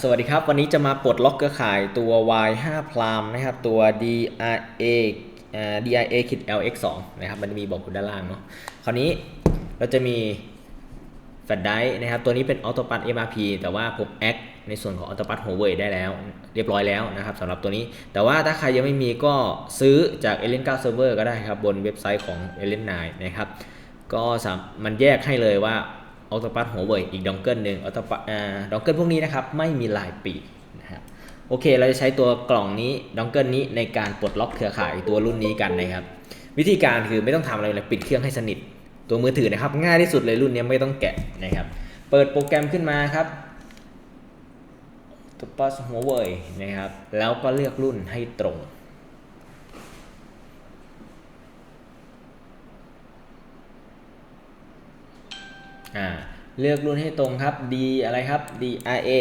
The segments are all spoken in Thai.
สวัสดีครับ วันนี้จะมาปลดล็อกเครือข่ายตัว Y5 Prime นะครับ ตัว DRA อ่า DRA LX2 นะครับ มันมีบอกอยู่ด้านล่างเนาะ คราวนี้เราจะมีแฟลชไดร์นะครับ ตัวนี้เป็น Autopath MRP แต่ว่าผมแอคในส่วนของ Autopath Huawei ได้แล้ว เรียบร้อยแล้วนะครับสำหรับตัวนี้ แต่ว่าถ้าใครยังไม่มีก็ซื้อจาก a l e n 9 Server ก็ได้ครับ บนเว็บไซต์ของ a l e n 9นะครับ ก็มันแยกให้เลยว่า ออโตปัสหัวเว่ยอีกดองเกิลหนึ่งออโตปัสอ่าดองเกิลพวกนี้นะครับไม่มีลายปีกนะครับโอเค เราจะใช้ตัวกล่องนี้ดองเกิลนี้ในการปลดล็อกเครือข่ายตัวรุ่นนี้กันนะครับ วิธีการคือไม่ต้องทำอะไรเลยปิดเครื่องให้สนิท ตัวมือถือนะครับ ง่ายที่สุดเลยรุ่นนี้ไม่ต้องแกะนะครับ เปิดโปรแกรมขึ้นมาครับตัวปัสหัวเว่ยนะครับ แล้วก็เลือกรุ่นให้ตรง อ่าเลือกรุ่นให้ตรงครับ D อะไรครับ DRA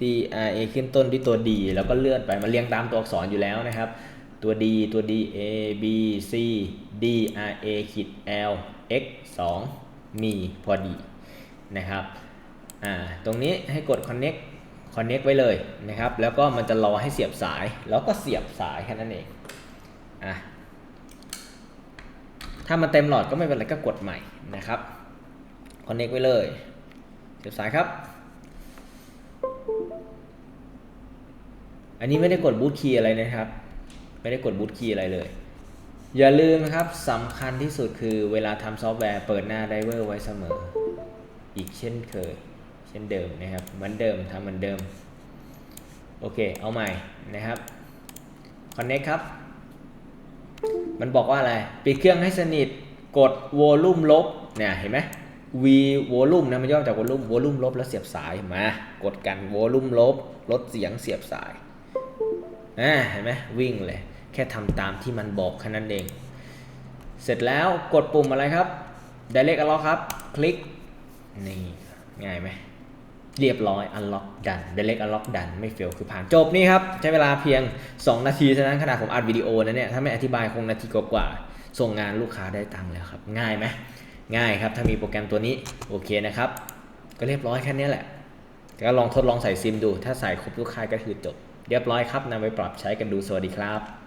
DRA ขึ้นต้นด้วยตัว D แล้วก็เลื่อนไปมันเรียงตามตัวอักษรอยู่แล้วนะครับ ตัว D ตัว D A B C D R A ขีด L X 2 มีพอดีนะครับอ่าตรงนี้ให้กด connect connect ไว้เลยนะครับ แล้วก็มันจะรอให้เสียบสาย แล้วก็เสียบสายแค่นั้นเองอะถ้ามันเต็มหลอดก็ไม่เป็นไรก็กดใหม่นะครับ คอนเน็กไว้เลยเสียบสายครับ อันนี้ไม่ได้กดบูตคีย์อะไรนะครับ ไม่ได้กดบูตคีย์อะไรเลย อย่าลืมนะครับสำคัญที่สุดคือเวลาทำซอฟต์แวร์เปิดหน้าไดเวอร์ไว้เสมอ อีกเช่นเคย เช่นเดิมนะครับ เหมือนเดิมทำเหมือนเดิม โอเค เอาใหม่นะครับคอนเน็ครับ มันบอกว่าอะไร ปิดเครื่องให้สนิท กดวอลลุ่มลบ เนี่ย เห็นไหม V วอลลุ่มนะมันย่อมาจากวอลลุ่มวอลลุ่มลบแล้วเสียบสายมากดกันวอลลุ่มลบลดเสียงเสียบสายอ่าเห็นไหมวิ่งเลย แค่ทำตามที่มันบอกแค่นั้นเอง เสร็จแล้วกดปุ่มอะไรครับ Direct Unlock ครับ คลิก นี่ ง่ายไหมเรียบร้อย Unlock ดัน Direct Unlock ดัน ไม่เฟลคือผ่าน จบนี่ครับ ใช้เวลาเพียง 2 นาทีเท่านั้นขนาดผมอัดวิดีโอนะเนี่ย ถ้าไม่อธิบายคงนาทีกว่าๆส่งงานลูกค้าได้ตังค์แล้วครับ ง่ายไหม ง่ายครับถ้ามีโปรแกรมตัวนี้โอเคนะครับ ก็เรียบร้อยแค่นี้แหละก็ลองทดลองใส่ซิมดู ถ้าใส่ครบลูกค้าก็คือจบ เรียบร้อยครับนำไปปรับใช้กันดูสวัสดีครับ